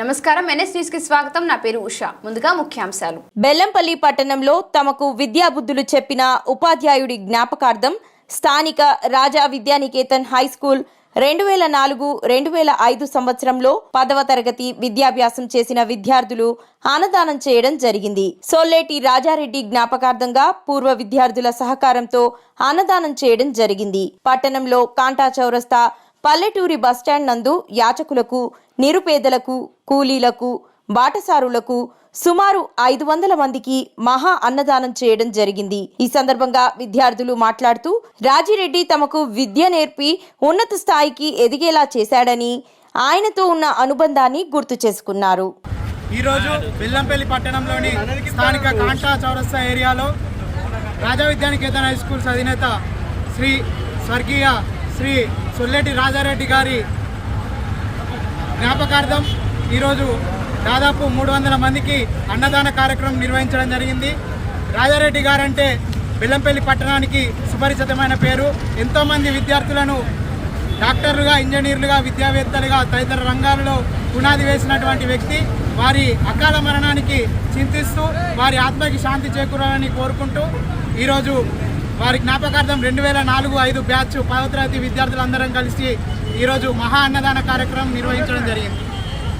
నమస్కారం. ఎన్ఎస్ న్యూస్కి స్వాగతం. నా పేరు ఉషా. ముందుగా ముఖ్యాంశాలు. బెల్లంపల్లి పట్టణంలో తమకు విద్యాబుద్ధులు చెప్పిన ఉపాధ్యాయుడి జ్ఞాపకార్థం స్థానిక రాజా విద్యానికేతన్ హై స్కూల్ రెండు వేల నాలుగు రెండు వేల ఐదు సంవత్సరంలో పదవ తరగతి విద్యాభ్యాసం చేసిన విద్యార్థులు ఆనదానం చేయడం జరిగింది. సోల్లేటి రాజారెడ్డి జ్ఞాపకార్థంగా పూర్వ విద్యార్థుల సహకారంతో ఆనదానం చేయడం జరిగింది. పట్టణంలో కాంటా చౌరస్తా పల్లెటూరి బస్టాండ్ నందు యాచకులకు నిరుపేదలకు కూలీలకు బాటసారులకు సుమారు ఐదు వందల మందికి మహా అన్నదానం చేయడం జరిగింది. ఈ సందర్భంగా విద్యార్థులు మాట్లాడుతూ రాజిరెడ్డి తమకు విద్య నేర్పి ఉన్నత స్థాయికి ఎదిగేలా చేశాడని ఆయనతో ఉన్న అనుబంధాన్ని గుర్తు చేసుకున్నారు. ఈరోజు బెల్లంపల్లి పట్టణంలోని స్థానిక కాంటా చౌరస్తా ఏరియాలో రాజా విద్యానికేతన్ హై స్కూల్స్ అధినేత శ్రీ స్వర్గీయ శ్రీ సొల్లెటి రాజారెడ్డి గారి జ్ఞాపకార్థం ఈరోజు దాదాపు మూడు వందల మందికి అన్నదాన కార్యక్రమం నిర్వహించడం జరిగింది. రాజారెడ్డి గారంటే బెల్లంపల్లి పట్టణానికి సుపరిచితమైన పేరు. ఎంతోమంది విద్యార్థులను డాక్టర్లుగా ఇంజనీర్లుగా విద్యావేత్తలుగా తదితర రంగాల్లో పునాది వేసినటువంటి వ్యక్తి. వారి అకాల మరణానికి చింతిస్తూ వారి ఆత్మకి శాంతి చేకూరాలని కోరుకుంటూ ఈరోజు వారి జ్ఞాపకార్థం రెండు వేల నాలుగు ఐదు బ్యాచ్ పదవ తరగతి విద్యార్థులందరం కలిసి ఈరోజు మహా అన్నదాన కార్యక్రమం నిర్వహించడం జరిగింది.